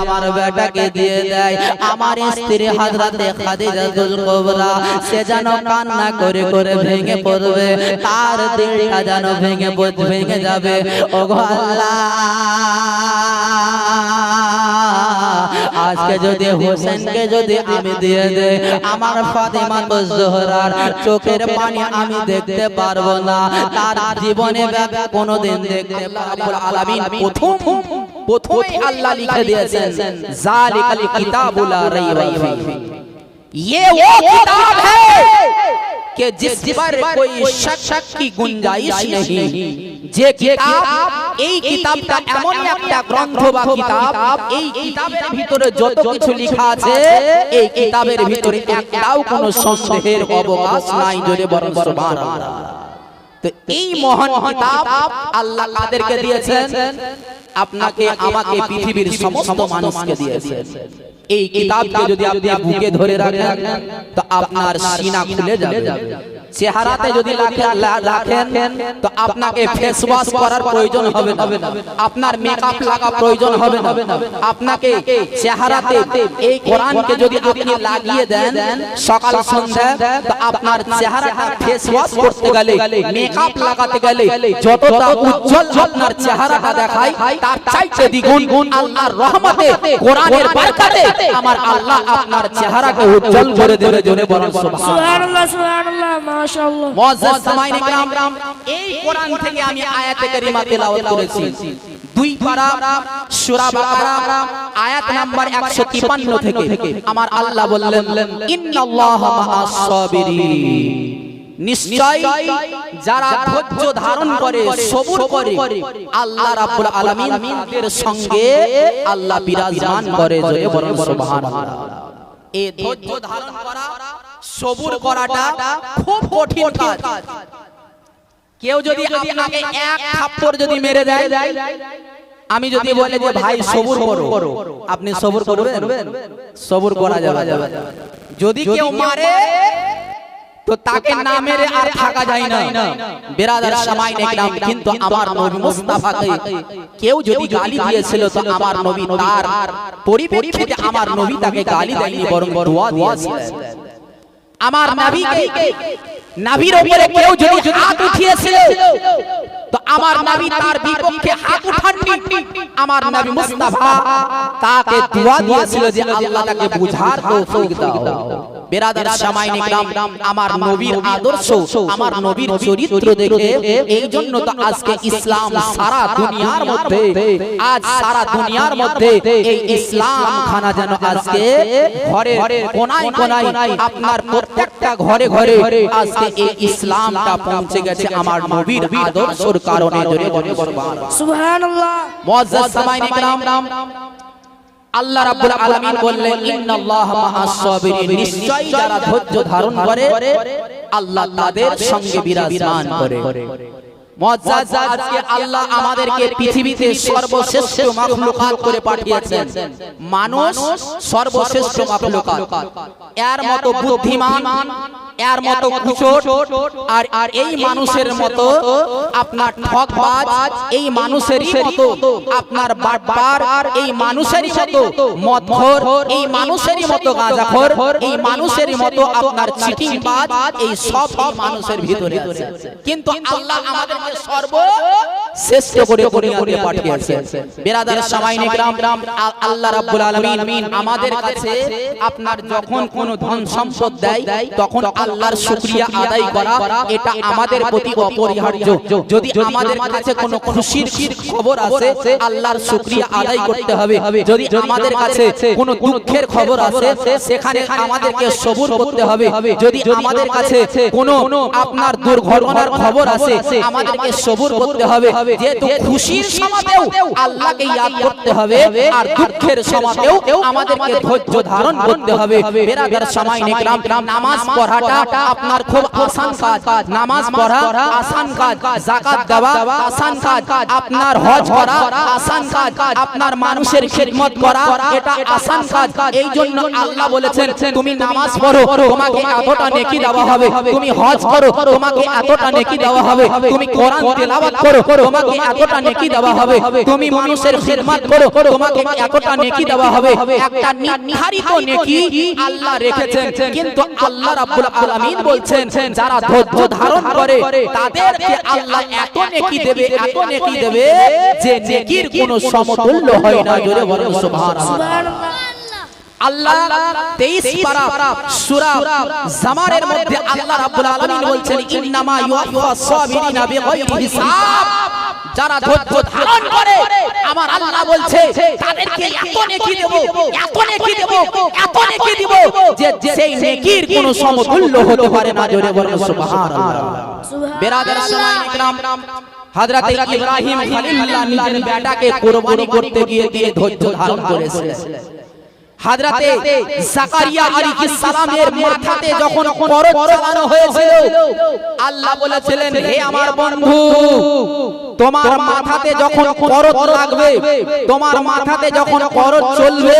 আমার বেটাকে দিয়ে দেয়, আমার স্ত্রী হাজরাতে সে যেন কান্না করে করে ভেঙে পড়বে, তার দিলটা যেন ভেঙে ভেঙে যাবে। আজকে যদি হোসেনকে যদি আমি দিয়ে দেই, আমার ফাতেমা জোহরার, চোখের পানি আমি দেখতে পারব না, তার জীবনে কোনোদিন দেখতে পারব আলামিন প্রথম প্রথমে আল্লাহ লিখে দিয়েছেন জালিকাল কিতাবুল লা রাইবা ফি ये वो किताब है कि जिस पर कोई शक शक की गुंजाइश नहीं যে কিতাব এই কিতাবটা এমনই একটা গ্রন্থ বা কিতাব এই কিতাবের ভিতরে যত কিছু লেখা আছে এই কিতাবের ভিতরে একটাও কোনো সন্দেহের অবকাশ নাই জোরে বরং সুবহানাল্লাহ তো এই মহান কিতাব আল্লাহ কাদেরকে দিয়েছেন। আপনাকে আমাকে পৃথিবীর সমস্ত মানুষকে দিয়েছেন। এই কিতাবকে যদি আপনি বুকে ধরে রাখেন তো আপনার সিনা খুলে যাবে। চেহারাতে যদি রাখেন রাখেন তো আপনাকে ফেস ওয়াশ করার প্রয়োজন হবে না। আপনার মেকআপ লাগা প্রয়োজন হবে না। আপনাকে চেহারাতে এই কোরআনকে যদি আপনি লাগিয়ে দেন সকাল সন্ধ্যা তো আপনার চেহারাটা ফেস ওয়াশ করতে গেলে মেকআপ লাগাতে গেলে যতটা উজ্জ্বল আপনার চেহারাটা দেখায় তার চাইতে দ্বিগুণ গুণ আল্লাহর রহমতে কোরআনের বরকতে আমার আল্লাহ আপনার চেহারাকে উজ্জ্বল করে দেবে জোরে বলেন সুবহান সুবহানাল্লাহ। সুবহানাল্লাহ মাশাআল্লাহ। মুআজ্জাজ সামাইন ইকরাম এই কোরআন থেকে আমি আয়াতে কারিমা তেলাওয়াত করেছি। দুই পারা সূরা বাকারা আয়াত নাম্বার 153 থেকে আমার আল্লাহ বললেন ইন্নাল্লাহা মাআস সাবিরিন নিশ্চয় যারা ধৈর্য ধারণ করে সবুর করে আল্লাহ রাব্বুল আলামিন তাদের সঙ্গে আল্লাহ বিরাজমান করে জোরে বলেন সুবহানাল্লাহ। এই ধৈর্য ধারণ করা সবুর করাটা খুব কঠিন কাজ। কেউ যদি আপনাকে এক থাপ্পড় যদি মেরে দেয় আমি যদি বলে যে ভাই সবুর করো আপনি সবুর করবেন? সবুর করা যাবে না। যদি কেউ মারে তো তাকে না মেরে আর থাকা যায় না। বেরাদার সময় দেখলাম কিন্তু আমার নবী মুস্তাফাকে কেউ যদি গালি দিয়েছিল তো আমার নবী তার পরিপ্রেক্ষিতে আমার নবী তাকে গালি দেয়নি বরং দোয়া দিয়েছিলেন আমার নাভিকে নাভির উপরে কেউ যদি হাত উঠিয়েছিল তো আমার নাভি তার বিপক্ষে হাত উঠাননি। আমার নাভি মুস্তাফা তাকে দোয়া দিয়েছিল যে আল্লাহ তাকে বুঝার তৌফিক দাও। বেরাদার সামাইন ইকরাম আমার নবীর আদর্শ আমার নবীর চরিত্র দেখে এই জন্য তো আজকে ইসলাম সারা দুনিয়ার মধ্যে আজ সারা দুনিয়ার মধ্যে এই ইসলাম খানা যেন আজকে ঘরে কোনায় কোনায় আপনার প্রত্যেকটা ঘরে ঘরে আজকে এই ইসলামটা পৌঁছে গেছে আমার নবীর আদর্শর কারণে সুবহানাল্লাহ। মুআজ্জাজ সামাইন ইকরাম আল্লাহ রাব্বুল আলামিন বললেন, ইন্নাল্লাহা মাআস সাবিরিন নিশ্চয়ই যারা ধৈর্য ধারণ করে, আল্লাহ তাদের সঙ্গে বিরাজমান করে। আজকে আল্লাহ আমাদেরকে পৃথিবীতে সর্বশ্রেষ্ঠ করে পাঠিয়েছেন। মানুষ সর্বশ্রেষ্ঠ মতো বুদ্ধিমান, এর আর এই মানুষের মতো আপনার ঠকবাজ, এই মানুষেরই মতো আপনার বাটপার, এই মদখোর, এই মানুষেরই মতো গাঁজাখোর, এই মানুষেরই মতো আপনার চিটিংবাজ, এই সব মানুষের ভিতরে কিন্তু আল্লাহ আমাদেরকে সর্ব শ্রেষ্ঠ করে দুনিয়াতে পাঠিয়েছেন। বেরাদার সামাইন ইকরাম আল্লাহ রাব্বুল আলামিন আমাদের কাছে আপনার যখন কোন ধন সম্পদ দেয় তখন আল্লাহর শুকরিয়া আদায় করা এটা আমাদের প্রতি অপরিহার্য। যদি আমাদের কাছে কোনো খুশির খবর আসে আল্লাহর শুকরিয়া আদায় করতে হবে। যদি আমাদের কাছে কোনো দুঃখের খবর আসে সেখানে আমাদেরকে সবুর করতে হবে। যদি আমাদের কাছে কোনো আপনার দুর্ঘটনার খবর আসে আমাদেরকে সবুর করতে হবে। যেহেতু খুশির সময়তেও আল্লাহকে ইয়াদ করতে হবে আর দুঃখের সময়তেও আমাদেরকে ধৈর্য ধারণ করতে হবে। বেরাদার সময় নিকরাম নামাজ পড়াটা আপনার খুব আসান কাজ। নামাজ পড়া আসান কাজ। জাকাত দেওয়া আসান কাজ। আপনার হজ করা আসান কাজ। আপনার মানুষের খিদমত করা এটা আসান কাজ। এই জন্য আল্লাহ বলেছেন তুমি নামাজ পড়ো তোমাকে এতটা নেকি দেওয়া হবে তুমি হজ করো তোমাকে এতটা নেকি দেওয়া হবে তুমি কোরআন তেলাওয়াত করো তোমাকে এতটা নেকি দেওয়া হবে তুমি মানুষের খিদমত করো তোমাকে এতটা নেকি দেওয়া হবে একটা নির্ধারিত নেকি আল্লাহ রেখেছেন। কিন্তু আল্লাহ রাব্বুল আলামিন বলছেন যারা ধৈর্য ধারণ করে তাদেরকে আল্লাহ এত নেকি দেবে এত নেকি দেবে যে নেকির কোনো সমতুল্য হয় না জোরে বলেন সুবহানাল্লাহ। সুবহানাল্লাহ। আল্লাহ 23 পারা সূরা জামারের মধ্যে আল্লাহ রাব্বুল আলামিন বলছেন ইন্নামা ইউয়াফাস সাবিরিনা বিগাইরি হিসাব। যারা ধৈর্য ধারণ করে আমার আল্লাহ বলছে তাদেরকে এত নেকি দেব এত নেকি দেব এত নেকি দেব যে সেই নেকির কোনো সমতুল্য হতে পারে না জোরে বলেন সুবহানাল্লাহ। বেরাদার সালাম ইকরাম হযরত ইব্রাহিম খলিলুল্লাহ নিজের বেটাকে কুরবানি করতে গিয়ে দিয়ে ধৈর্য ধারণ করেছিলেন। হাজরাতে জাকারিয়া আলাইহিস সালামের মাথাতে যখন করজ চালানো হয়েছিল আল্লাহ বলেছিলেন হে আমার বন্ধু তোমার মাথাতে যখন করজ লাগবে তোমার মাথাতে যখন করজ চলবে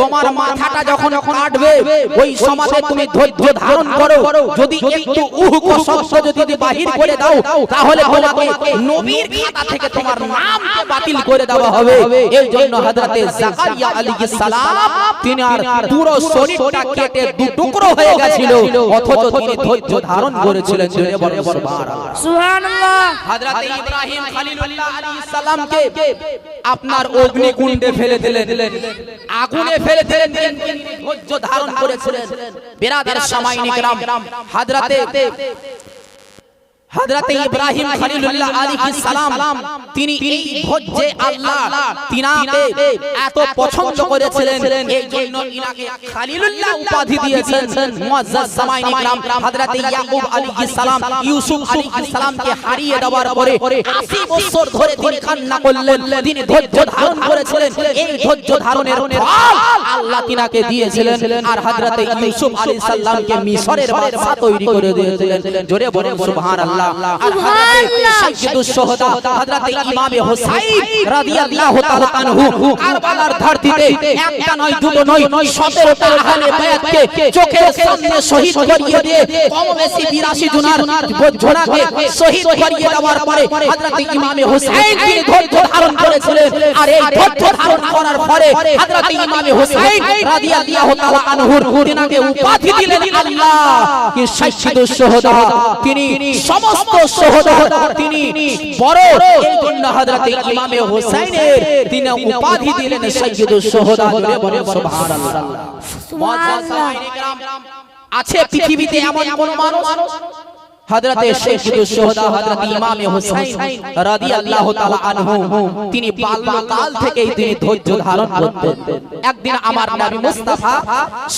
তোমার মাথাটা যখন কাটবে ওই সমাজে তুমি ধৈর্য ধারণ করো যদি একটু উহু শব্দ যদি বাহির করে দাও তাহলে তোমাকে নবীর খাতা থেকে তোমার নামকে বাতিল করে দেওয়া হবে। এই জন্য হযরতে জাকারিয়া আলাইহিস সালাম তিনি আর পুরো শরীরটা কেটে দু টুকরো হয়ে অথচ তিনি ধৈর্য ধারণ করেছিলেন জোরে বলে সুবহানাল্লাহ। হযরত ইব্রাহিম খলিলুল্লাহ আলাইহিস আপনার অগ্নিকুণ্ডে ফেলে দিলেন। আগুনে ফেলে দিলেন ধৈর্য ধারণ করেছিলেন। বিরাদের সামাইনিকরাম হযরতে হযরত ইব্রাহিম খলিলুল্লাহ আলাইহিস সালাম তিনি এই ভোজ্যে আল্লাহ তিনাকে এত পছন্দ করেছিলেন। এই জন্য ইনাকে খলিলুল্লাহ উপাধি দিয়েছেন। মুআজ্জাজ সামাইন ইকরাম হযরত ইয়াকুব আলাইহিস সালাম ইউসুফ আলাইহিস সালামকে হারিয়ে দেওয়ার পরে 80 বছর ধরে তিনি কান্না করলেন। তিনি ধৈর্য ধারণ করেছিলেন। এই ধৈর্য ধারণের ফল আল্লাহ তিনাকে দিয়েছিলেন। আর হযরত ইউসুফ আলাইহিস সালামকে মিশরের বাদশা তৈরি করে দিয়েছিলেন। জোরে বলুন সুবহানাল্লাহ আর হযরত সাইয়্যিদুশ শুহাদা হযরত ইমাম হুসাইন রাদিয়াল্লাহু তাআলা আনহু কারবালার ধরতিতে একটা নয় দুটো নয় 17টা আহলে বায়াতকে চোখের সামনে শহীদ করিয়ে দিয়ে কম 82 জনার বোঝোড়াকে শহীদ করিয়ে দেওয়ার পরে হযরত ইমাম হুসাইন তিনি ধৈর্য ধারণ করেছিলেন। আর এই ধৈর্য ধারণ করার পরে হযরত ইমাম হুসাইন রাদিয়াল্লাহু তাআলা আনহুর তিনাকে উপাধি দিলেন আল্লাহ। কি সাইয়্যিদুশ শুহাদা তিনি সমস্ত শুহাদা তিনি বড় এই জন্য হযরত ইমাম হুসাইনের তিনি উপাধি দিলেন সাইয়্যিদুশ শুহাদা জোরে বলেন সুবহানাল্লাহ। সুবহানাল্লাহ। আছে পৃথিবীতে এমন কোন মানুষ? হযরতে ইমাম হুসাইন রাদিয়াল্লাহু তাআলা আনহু। তিনি বাল্যকাল থেকেই তিনি ধৈর্য ধারণ করতেন। একদিন আমার নবী মুস্তাফা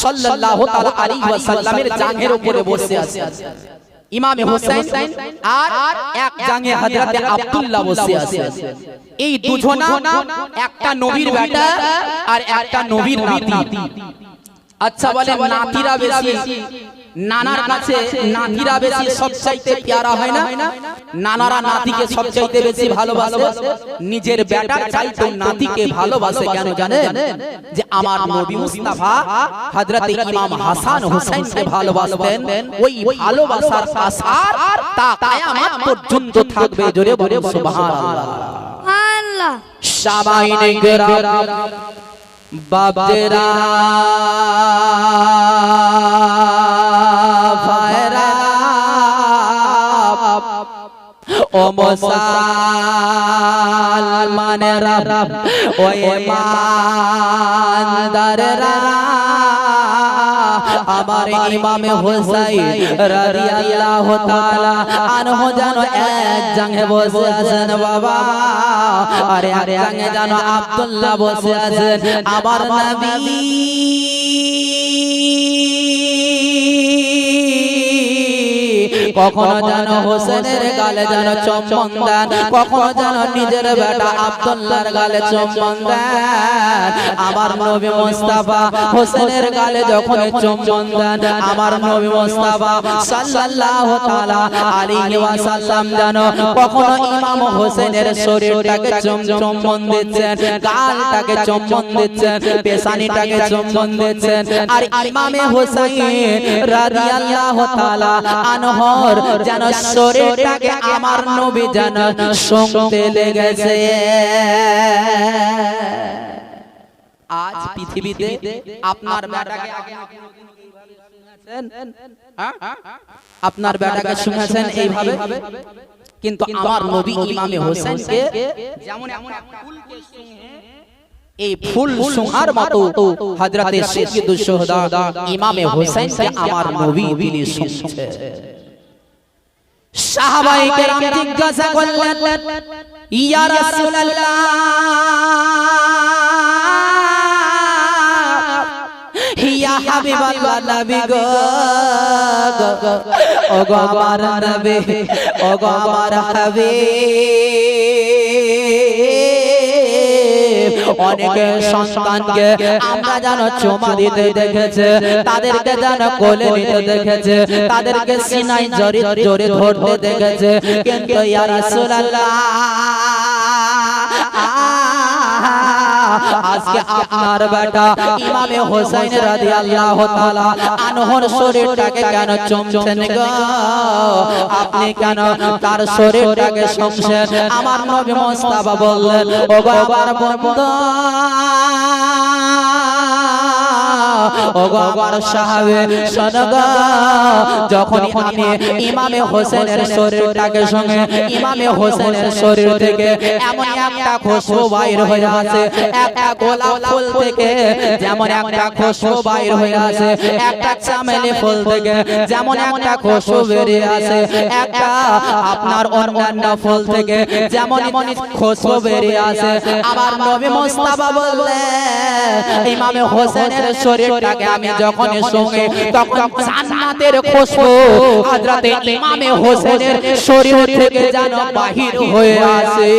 সাল্লাল্লাহু তাআলা আলাইহি ওয়াসাল্লামের জাঙ্গের উপরে বসে আছেন। ইমাম হোসেন আর এক জাঙ্গে হযরতে আব্দুল্লাহ বসে আছে। এই দুজনা একটা নবীর বেটা আর একটা নবীর নাতি। আচ্ছা বলে নাতিরা বেশি। নানার কাছে নাতিরা বেশি সবচাইতে প্যারা হয় না? নানারা নাতিকে সবচাইতে বেশি ভালোবাসে? নিজের বেটার চাইতে নাতিকে ভালোবাসে কেন জানেন? যে আমার নবী মুস্তাফা হযরত ইমাম হাসান হুসাইনকে ভালোবাসতেন। ওই ভালোবাসার আসার তা কিয়ামত পর্যন্ত থাকবে জোরে বলে সুবহানাল্লাহ। আল্লাহ শামাইনে গরাম বাপজেরা ও মুসলমানেরা ও ইমানদারেরা আমার ইমাম হুসাইন রাদিয়াল্লাহু তাআলা আনহু জানো এক জাঙ্গে বসে আছেন বাবা। আরে আরে জানো আব্দুল্লাহ বসে আছেন। আমার নবী কখনো যেন হোসেনের গালে যেন চম্বন দেন কখনো যেন নিজের বেটা আব্দুল্লাহর গালে চম্বন দেন। আমার নবী মুস্তাফা হোসেনের গালে যখন চম্বন দেন আমার নবী মুস্তাফা সাল্লাল্লাহু তাআলা আলাইহি ওয়াসাল্লাম যেন কখনো ইমাম হোসেনের শরীরটাকে চুম- চুম্বন দিচ্ছেন গালটাকে চুম্বন দিচ্ছেন পেশানিটাকে চুম্বন দিচ্ছেন। আর ইমামে হোসেন রাদিয়াল্লাহু তাআলা যেন শরীরটাকে আমার নবী যেন শুনতে লেগেছে। আজ পৃথিবীতে আপনার বেটাকে? আপনার বেটাকে শুনেছেন এইভাবে? কিন্তু আমার নবী ইমামে হোসেনকে যেমন এমন ফুলকে শুনে এই ফুল সুহার মতো হযরতে সৈয়দুস শুহাদা ইমামে হোসেনকে আমার নবী দিলি শুনছে সাহাবায়ে কেরাম জিজ্ঞাসা করলেন ইয়া রাসূলুল্লাহ ইয়া হাবিবাল্লাহ নবী গো ও গো আমার নবী ও গো আমার হাবিব। অনেকে সন্তানকে আমরা যেন চুমা দিতে দেখেছে তাদেরকে যেন কোলে নিতে দেখেছে তাদেরকে সিনাই জড়ি জড়ি ধরতে দেখেছে। কিন্তু ইয়া রাসূলুল্লাহ আজকে আপনার বেটা ইমামে হোসেন রাদিয়াল্লাহু তাআলা আনহর শরীরটাকে কেন চুমছেন গো? আপনি কেন তার শরীরটাকে চুমছেন? আমার নবী মুস্তাফা বললেন ও বাবার বন্ধু ও আমার সাহাবে, শোনো গো। যখন আপনি ইমামে হোসেনের শরীরটাকে সঙ্গে ইমামে হোসেনের শরীর থেকে এমন একটা খুশবু বাইর হয়ে আছে, একটা গোলাপ ফুল থেকে যেমন একটা খুশবু বাইর হয়ে আছে, একটা চামেলি ফুল থেকে যেমন একটা খুশবু বেরিয়ে আছে, একটা আপনার অন্যান্য ফুল থেকে যেমন খুশবু বেরিয়ে আছে। আমার নবী মুস্তাফা বললেন, ইমামে হোসেনের শরীরটাকে আমি যখন শুনি তখন জান্নাতের খুশবু হযরতে ইমামে হোসেনের শরীর থেকে যেন বাহির হয়ে আসে।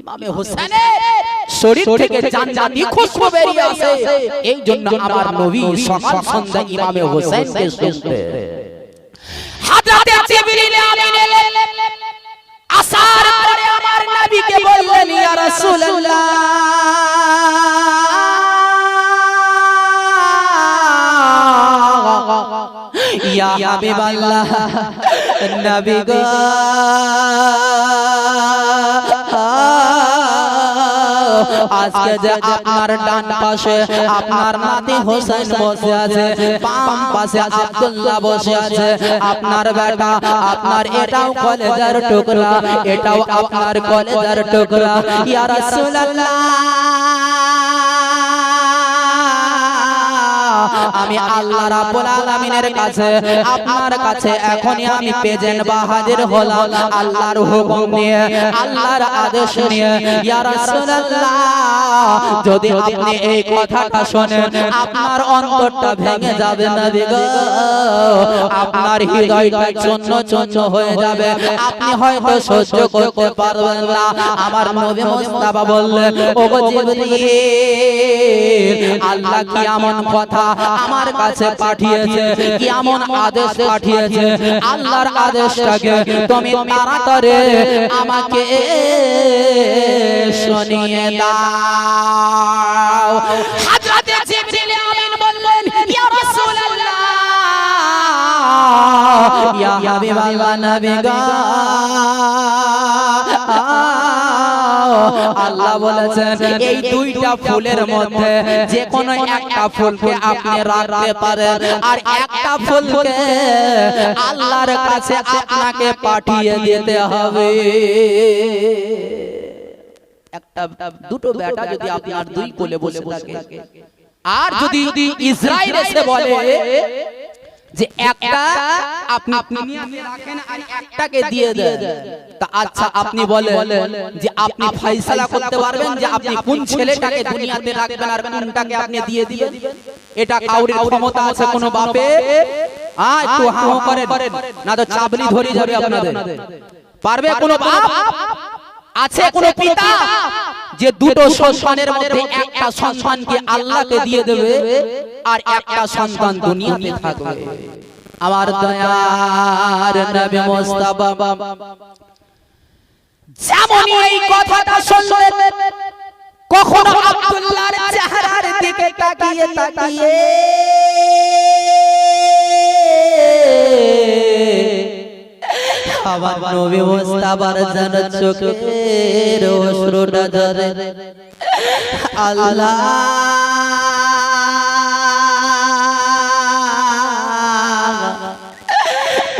ইমামে হোসেনের শরীর থেকে জান্নাতি খুশবু বেরিয়ে আসে। এই জন্য আমার নবী সকাল সন্ধ্যা ইমামে হোসেনকে শুনতে। ইয়া নবী গো আজকে যে আপনার ডান পাশে আপনার নাতি হোসেন বসে আছে বাম পাশে আব্দুল্লাহ বসে আছে আপনার বেটা আপনার এটাও কলেজের টুকরা এটাও আপনার কলেজের টুকরা ইয়া রাসূলুল্লাহ আমি আল্লাহ রাব্বুল আলামিনের কাছে, আপনার কাছে এখনই আমি প্রেজেন্ট বা হাজির হলাম, আল্লাহর হুকুম নিয়ে, আল্লাহর আদেশ নিয়ে। ইয়া রাসূলুল্লাহ, যদি আপনি এই কথাটা শুনেন, আপনার অন্তরটা ভেঙে যাবে নবী গো। আপনার হৃদয়টা চন্ন চন্ন হয়ে যাবে। আপনি হয়তো সহ্য করতে পারবেন না। আমার নবী মুস্তাফা বললেন, ওগো জিবরিল, আল্লাহ কি এমন কথা আমার কাছে পাঠিয়েছে। কি এমন আদেশ পাঠিয়েছে? আল্লাহর আদেশটাকে তুমি তাড়াতাড়ি আমাকে শুনিয়ে দাও। হযরতে জিবরিল আমিন বললেন ইয়া রাসূলুল্লাহ ইয়া হাবিবাল্লাহ নবী গো আল্লাহ বলেছেন এই দুইটা ফুলের মধ্যে যে কোনো একটা ফুলকে আপনি রাখতে পারেন। আর একটা ফুলকে আল্লাহর কাছে আপনাকে পাঠিয়ে দিতে হবে। একটা দুটো বেটা যদি আপনার দুই কোলে বসে থাকে। আর যদি ইসরায়েল এসে বলে যে একটা আপনি দুনিয়াতে রাখেন আর একটাকে দিয়ে দেন। তা আচ্ছা আপনি বলেন যে আপনি ফয়সালা করতে পারবেন যে আপনি কোন ছেলেটাকে দুনিয়াতে রাখবেন আর কোনটাকে আপনি দিয়ে দিবেন? এটা কাউরির ক্ষমতা আছে কোনো বাপে আ একটু হাও করেন। না তো চাবলি ধরে যাবে আপনাদের। পারবে কোনো বাপ? আছে কোনো পিতা যে দুটো সন্তানের মধ্যে একটা সন্তানকে আল্লাহকে দিয়ে দেবে আর একটা সন্তান দুনিয়াতে থাকবে। আমার দয়ার নবী মুস্তাফা। যেমন এই কথাটা শুনলেন কখনো আব্দুল্লাহর চেহারার দিকে তাকিয়ে তাকিয়ে আমার নবী মুস্তাফার যেন চোখের ঝরে আল্লাহ।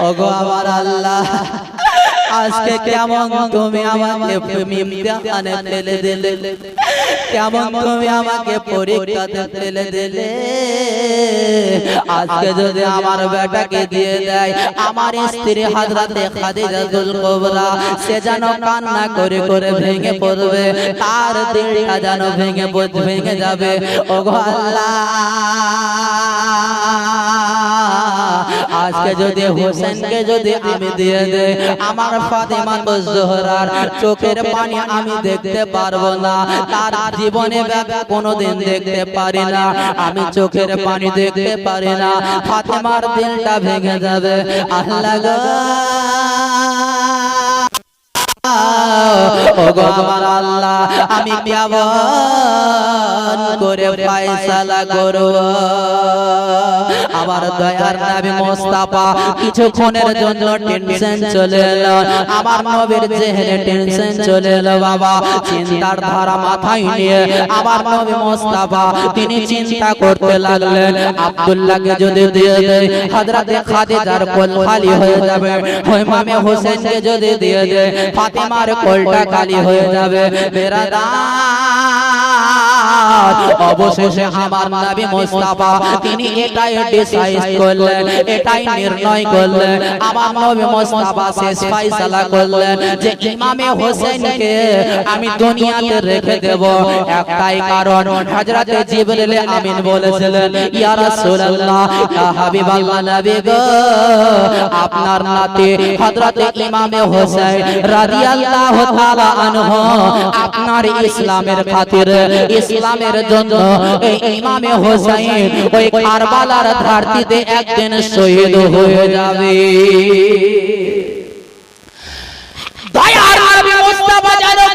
ওগো আমার আল্লাহ, আজকে কেমন তুমি আমাকে ইমতিহানে ফেলে দিলে? কেমন তুমি আমাকে পরীক্ষাতে ফেলে দিলে? আজকে যদি আমার বেটাকে দিয়ে দেয় আমার স্ত্রী হাজরাতে খাদিজাতুল কুবরা সে যেন কান্না করে করে ভেঙে পড়বে। তার দিলটা যেন ভেঙে ভেঙে যাবে। ওগো আল্লাহ। আজকে যদি হোসেনকে যদি আমি দিয়ে দেই আমার ফাতেমা জোহরার চোখের পানি আমি দেখতে পারব না তার জীবনে কোনোদিন দেখতে পারি না আমি চোখের পানি দেখতে পারি না ফাতেমার দিলটা ভেঙে যাবে আল্লাহ গো। ওগো আমার আল্লাহ আমি কেমন করে ফয়সালা করব আমার দয়ার নবী মুস্তাফা কিছুক্ষণের জন্য টেনশন চলে এলো। আমার নবীর জেহেনে টেনশন চলে এলো, বাবা। চিন্তার ধারা মাথায় নিয়ে আমার নবী মুস্তাফা, তিনি চিন্তা করতে লাগলেন, আব্দুল্লাহকে যদি দিয়ে দেয় হযরতে খাদিজার কোল খালি হয়ে যাবে। ইমামে হোসেনকে যদি দিয়ে দেয় ফাতেমার কোলটা খালি হয়ে যাবে। বেরাদার অবশেষে আমার নবী মুস্তাফা তিনি এটাই ডিসাইড করলেন এটাই নির্ণয় করলেন। আমার নবী মুস্তাফা শেষ ফয়সালা করলেন যে ইমামে হোসেনকে আমি দুনিয়াতে রেখে দেব। একটাই কারণ হযরত জিবরিল আমিন বলেছিলেন। ইয়া রাসূলুল্লাহ ইয়া হাবিবাল্লাহ নবী গো আপনার নাতি হযরত ইমামে হোসেন রাদিয়াল্লাহু তাআলা আনহু আপনার ইসলামের খাতিরে ইসলামের জন্য ইমামে হোসেন ওই কারবালার ধরতিতে একদিন শহীদ হয়ে যাবে দয়ার নবী মুস্তাফা জানো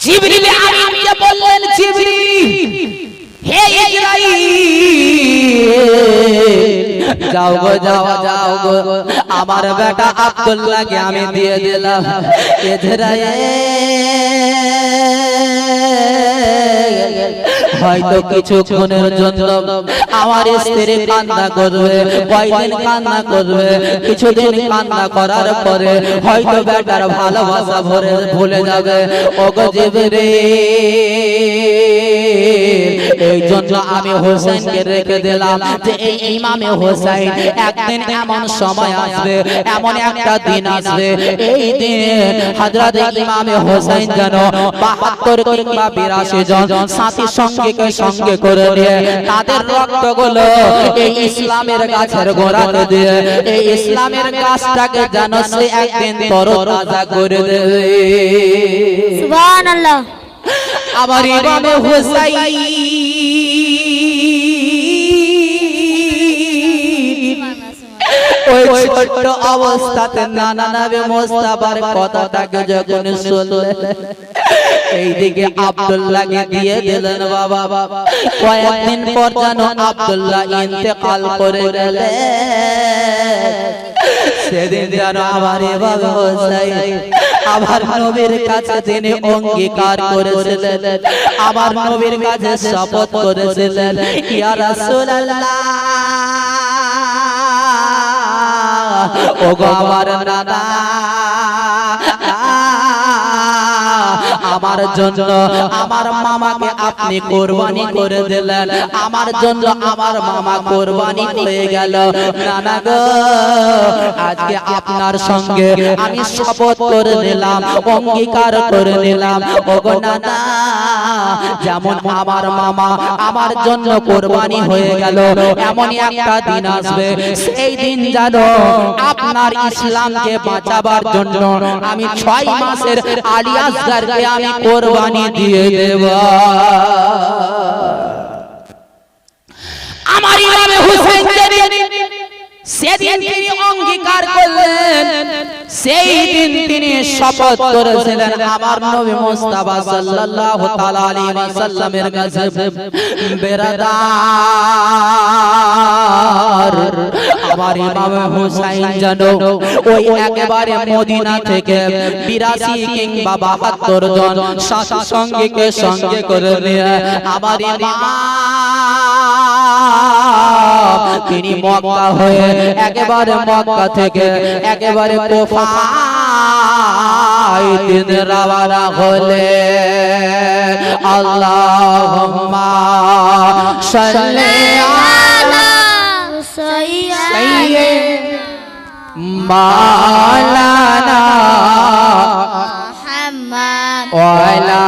জিবরিল আমিনকে বললেন জিবরিল হে ইসরাইল যাও গো যাও যাও গো আমার বেটা আব্দুল্লাহকে আমি দিয়ে দিলাম ইসরাইল হয়তো কিছুক্ষণের জন্য আমার স্ত্রী কান্না করবে কয়দিন কান্না করবে কিছুদিন কান্না করার পরে হয়তো বেটার ভালোবাসা ভরে ভুলে যাবে। ওগো জিবরিল। এই জন্য আমি হোসেনকে রেখে দিলাম যে এই ইমামে হোসেন একদিন এমন সময় আসবে এমন একটা দিন আসবে। এই দিন হযরত ইমামে হোসেন যেন 72 কিংবা 82 জন সাথী সঙ্গীকে সঙ্গে করে নিয়ে তাদের রক্তগুলো এই ইসলামের গাছের গোড়াতে দিয়ে এই ইসলামের গাছটাকে যেন সে একদিন তরতাজা করে দেবে সুবহানাল্লাহ। আমার ইমামে হোসাই ওই ছোট্ট অবস্থাতে নানা নামে মোস্তাফার কথাটাকে যখন শুনলেন এইদিকে আব্দুল্লাহকে দিয়ে দিলেন বাবা। কয়েকদিন পর যেন আব্দুল্লাহ করে গেলেন সেদিন যেন আমার হোসাইন আমার নবীর কাছে তিনি অঙ্গীকার করেছিলেন, আমার নবীর কাছে শপথ করেছিলেন, ইয়া রাসূলুল্লাহ, ওগো আমার নানা আমার জন্য আমার মামাকে আপনি কোরবানি করে দিলেন। আমার জন্য আমার মামা কোরবানি হয়ে গেল। নানা গো আজকে আপনার সঙ্গে আমি শপথ করে নিলাম অঙ্গীকার করে নিলাম ওগো নানা যেমন আমার মামা আমার জন্য কোরবানি হয়ে গেল। এমনই একটা দিন আসবে। সেই দিন জানো আপনার ইসলামকে বাঁচাবার জন্য আমি ছয় মাসের আলিয়াসগারকে আমি কোরবানি দিয়ে দেব। আমার ইমামে হুসেন যেদিন সেদিন তিনি অঙ্গীকার করলেন। সেই দিন তিনি শপথ করেছিলেন আমার নবী মুস্তাফা সাল্লাল্লাহু তাআলা আলাইহি ওয়াসাল্লামের কাছে বেরাদার। আমার ইমাম হুসাইন জানো ওই একেবারে মদিনা থেকে 82 কিংবা 72 জন সাথী সঙ্গীকে সঙ্গে করে নিয়ে আমার ইমাম তিনি মক্কা হয়ে একেবারে মক্কা থেকে একেবারে কোফায় তিনি রাওয়ানা হলে আল্লাহুম্মা সাল্লি আলা সাইয়্যিদ মাওলানা মোহাম্মদ ওয়া আলা